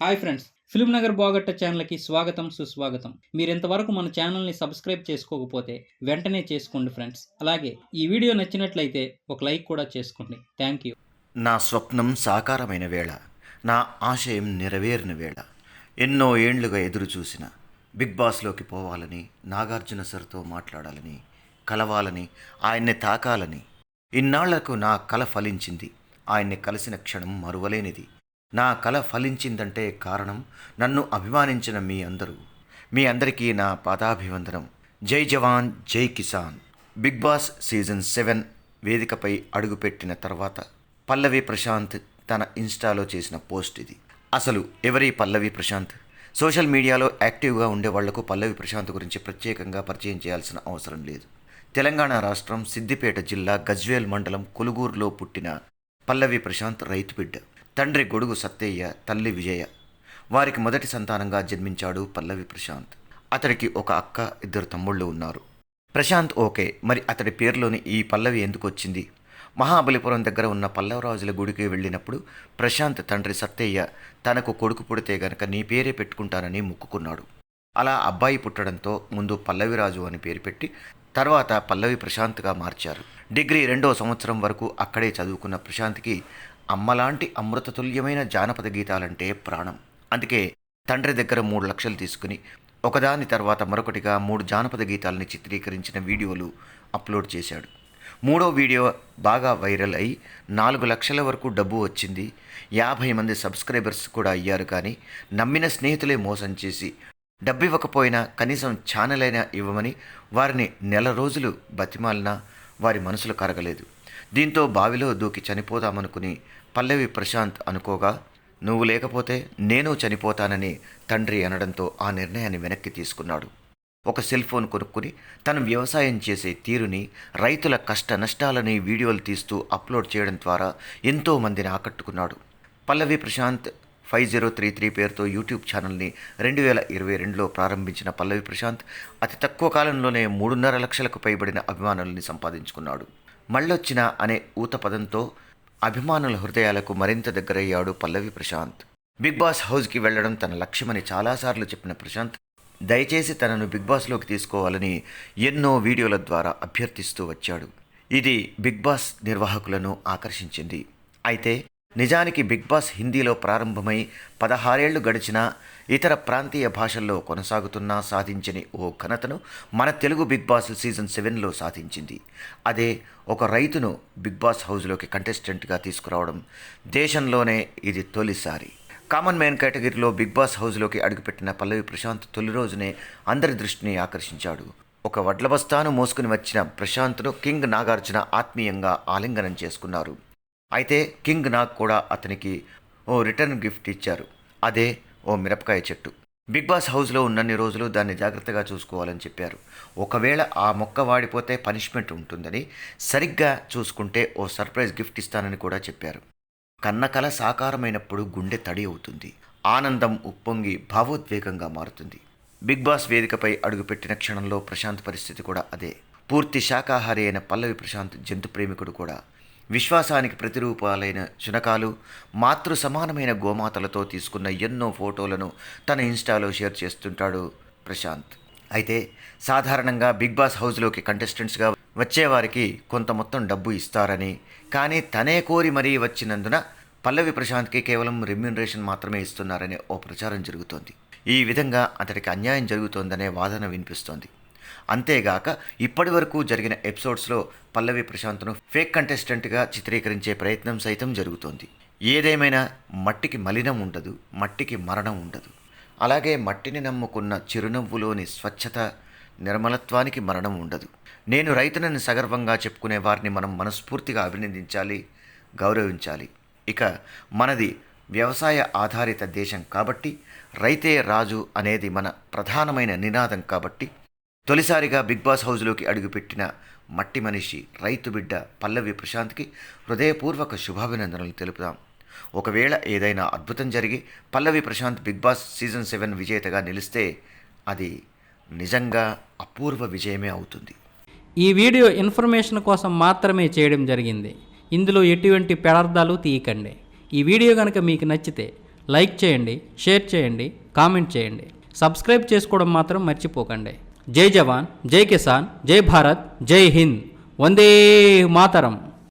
Hi friends film Nagar బాగట్ట ఛానల్కి స్వాగతం సుస్వాగతం. మీరు ఇంతవరకు మన ఛానల్ని సబ్స్క్రైబ్ చేసుకోకపోతే వెంటనే చేసుకోండి ఫ్రెండ్స్. అలాగే ఈ వీడియో నచ్చినట్లయితే ఒక లైక్ కూడా చేసుకోండి. Thank you. నా స్వప్నం సాకారమైన వేళ నా ఆశయం నెరవేరిన వేళ. ఎన్నో ఏండ్లుగా ఎదురు చూసిన బిగ్ బాస్లోకి పోవాలని నాగార్జున సర్తో మాట్లాడాలని కలవాలని ఆయన్ని తాకాలని. ఇన్నాళ్ళకు నా కల ఫలించింది ఆయన్ని కలిసిన క్షణం మరువలేనిది. నా కల ఫలించిందంటే కారణం నన్ను అభిమానించిన మీ అందరూ. మీ అందరికీ నా పాదాభివందనం. జై జవాన్ జై కిసాన్. బిగ్ బాస్ సీజన్ సెవెన్ వేదికపై అడుగుపెట్టిన తర్వాత పల్లవి ప్రశాంత్ తన ఇన్స్టాలో చేసిన పోస్ట్ ఇది. అసలు ఎవరి పల్లవి ప్రశాంత్? సోషల్ మీడియాలో యాక్టివ్గా ఉండే వాళ్ళకు పల్లవి ప్రశాంత్ గురించి ప్రత్యేకంగా పరిచయం చేయాల్సిన అవసరం లేదు. తెలంగాణ రాష్ట్రం సిద్దిపేట జిల్లా గజ్వేల్ మండలం కొలుగూరులో పుట్టిన పల్లవి ప్రశాంత్ రైతు బిడ్డ. తండ్రి గొడుగు సత్తయ్య తల్లి విజయ. వారికి మొదటి సంతానంగా జన్మించాడు పల్లవి ప్రశాంత్. అతడికి ఒక అక్క ఇద్దరు తమ్ముళ్ళు ఉన్నారు. ప్రశాంత్ ఓకే మరి అతడి పేరులోని ఈ పల్లవి ఎందుకు వచ్చింది మహాబలిపురం దగ్గర ఉన్న పల్లవరాజుల గుడికి వెళ్ళినప్పుడు ప్రశాంత్ తండ్రి సత్తయ్య తనకు కొడుకు పుడితే గనక నీ పేరే పెట్టుకుంటానని మొక్కుకున్నాడు. అలా అబ్బాయి పుట్టడంతో ముందు పల్లవిరాజు అని పేరు పెట్టి తర్వాత పల్లవి ప్రశాంత్గా మార్చారు. డిగ్రీ రెండో సంవత్సరం వరకు అక్కడే చదువుకున్న ప్రశాంత్కి అమ్మలాంటి అమృతతుల్యమైన జానపద గీతాలంటే ప్రాణం. అందుకే తండ్రి దగ్గర మూడు లక్షలు తీసుకుని ఒకదాని తర్వాత మరొకటిగా మూడు జానపద గీతాలని చిత్రీకరించిన వీడియోలు అప్లోడ్ చేశాడు. మూడో వీడియో బాగా వైరల్ అయి నాలుగు లక్షల వరకు డబ్బు వచ్చింది. యాభై మంది సబ్స్క్రైబర్స్ కూడా అయ్యారు కానీ నమ్మిన స్నేహితులే మోసం చేసి డబ్బు ఇవ్వకపోయినా కనీసం ఛానల్ అయినా ఇవ్వమని వారిని నెల రోజులు బతిమాలినా వారి మనసులు కరగలేదు. దీంతో బావిలో దూకి చనిపోదామనుకుని పల్లవి ప్రశాంత్ అనుకోగా నువ్వు లేకపోతే నేను చనిపోతానని తండ్రి అనడంతో ఆ నిర్ణయాన్ని వెనక్కి తీసుకున్నాడు. ఒక సెల్ ఫోన్ కొనుక్కుని తను వ్యవసాయం చేసే తీరుని రైతుల కష్ట నష్టాలని వీడియోలు తీస్తూ అప్లోడ్ చేయడం ద్వారా ఎంతో మందిని ఆకట్టుకున్నాడు. Pallavi Prashanth five zero three three పేరుతో యూట్యూబ్ ఛానల్ని రెండు వేల ఇరవై రెండులో ప్రారంభించిన పల్లవి ప్రశాంత్ అతి తక్కువ కాలంలోనే మూడున్నర లక్షలకు పైబడిన అభిమానుల్ని సంపాదించుకున్నాడు. మళ్ళొచ్చిన అనే ఊత పదంతో అభిమానుల హృదయాలకు మరింత దగ్గరయ్యాడు పల్లవి ప్రశాంత్. బిగ్ బాస్ హౌస్కి వెళ్ళడం తన లక్ష్యమని చాలాసార్లు చెప్పిన ప్రశాంత్ దయచేసి తనను బిగ్ బాస్లోకి తీసుకోవాలని ఎన్నో వీడియోల ద్వారా అభ్యర్థిస్తూ వచ్చాడు. ఇది బిగ్ బాస్ నిర్వాహకులను ఆకర్షించింది. అయితే నిజానికి బిగ్ బాస్ హిందీలో ప్రారంభమై పదహారేళ్ళు గడిచినా ఇతర ప్రాంతీయ భాషల్లో కొనసాగుతున్నా సాధించని ఓ ఘనతను మన తెలుగు బిగ్ బాస్ సీజన్ సెవెన్లో సాధించింది. అదే ఒక రైతును బిగ్ బాస్ హౌస్లోకి కంటెస్టెంట్గా తీసుకురావడం దేశంలోనే ఇది తొలిసారి. కామన్ మ్యాన్ కేటగిరీలో బిగ్ బాస్ హౌస్లోకి అడుగుపెట్టిన పల్లవి ప్రశాంత్ తొలి రోజునే అందరి దృష్టిని ఆకర్షించాడు. ఒక వడ్ల బస్తాను మోసుకుని వచ్చిన ప్రశాంత్ను కింగ్ నాగార్జున ఆత్మీయంగా ఆలింగనం చేసుకున్నారు. అయితే కింగ్ నాగ్ కూడా అతనికి ఓ రిటర్న్ గిఫ్ట్ ఇచ్చారు. అదే ఓ మిరపకాయ చెట్టు. బిగ్ బాస్ హౌస్లో ఉన్నన్ని రోజులు దాన్ని జాగ్రత్తగా చూసుకోవాలని చెప్పారు. ఒకవేళ ఆ మొక్క వాడిపోతే పనిష్మెంట్ ఉంటుందని సరిగ్గా చూసుకుంటే ఓ సర్ప్రైజ్ గిఫ్ట్ ఇస్తానని కూడా చెప్పారు. కన్న కల సాకారమైనప్పుడు గుండె తడి అవుతుంది. ఆనందం ఉప్పొంగి భావోద్వేగంగా మారుతుంది. బిగ్ బాస్ వేదికపై అడుగుపెట్టిన క్షణంలో ప్రశాంత్ పరిస్థితి కూడా అదే. పూర్తి శాకాహారి అయిన పల్లవి ప్రశాంత్ జంతు ప్రేమికుడు కూడా విశ్వాసానికి ప్రతిరూపాలైన శునకాలు మాతృ సమానమైన గోమాతలతో తీసుకున్న ఎన్నో ఫోటోలను తన ఇన్స్టాలో షేర్ చేస్తుంటాడు ప్రశాంత్. అయితే సాధారణంగా బిగ్ బాస్ హౌస్లోకి కంటెస్టెంట్స్గా వచ్చేవారికి కొంత మొత్తం డబ్బు ఇస్తారని కానీ తనే కోరి మరీ వచ్చినందున పల్లవి ప్రశాంత్కి కేవలం రెమ్యూనరేషన్ మాత్రమే ఇస్తున్నారనే ఓ ప్రచారం జరుగుతోంది. ఈ విధంగా అతడికి అన్యాయం జరుగుతోందనే వాదన వినిపిస్తోంది. అంతేగాక ఇప్పటి వరకు జరిగిన ఎపిసోడ్స్లో పల్లవి ప్రశాంత్ను ఫేక్ కంటెస్టెంట్గా చిత్రీకరించే ప్రయత్నం సైతం జరుగుతోంది. ఏదేమైనా మట్టికి మలినం ఉండదు మట్టికి మరణం ఉండదు. అలాగే మట్టిని నమ్ముకున్న చిరునవ్వులోని స్వచ్ఛత నిర్మలత్వానికి మరణం ఉండదు. నేను రైతునని సగర్వంగా చెప్పుకునే వారిని మనం మనస్ఫూర్తిగా అభినందించాలి గౌరవించాలి. ఇక మనది వ్యవసాయ ఆధారిత దేశం కాబట్టి రైతే రాజు అనేది మన ప్రధానమైన నినాదం కాబట్టి తొలిసారిగా బిగ్ బాస్ హౌస్లోకి అడుగుపెట్టిన మట్టి మనిషి రైతు బిడ్డ పల్లవి ప్రశాంత్కి హృదయపూర్వక శుభాభినందనలు తెలుపుదాం. ఒకవేళ ఏదైనా అద్భుతం జరిగి Pallavi Prashanth Bigg Boss season seven విజేతగా నిలిస్తే అది నిజంగా అపూర్వ విజయమే అవుతుంది. ఈ వీడియో ఇన్ఫర్మేషన్ కోసం మాత్రమే చేయడం జరిగింది. ఇందులో ఎటువంటి పెడార్థాలు తీయకండి. ఈ వీడియో కనుక మీకు నచ్చితే లైక్ చేయండి షేర్ చేయండి కామెంట్ చేయండి. సబ్స్క్రైబ్ చేసుకోవడం మాత్రం మర్చిపోకండి. జై జవాన్ జై కిసాన్ జై భారత్ జై హింద్. వందే మాతరం.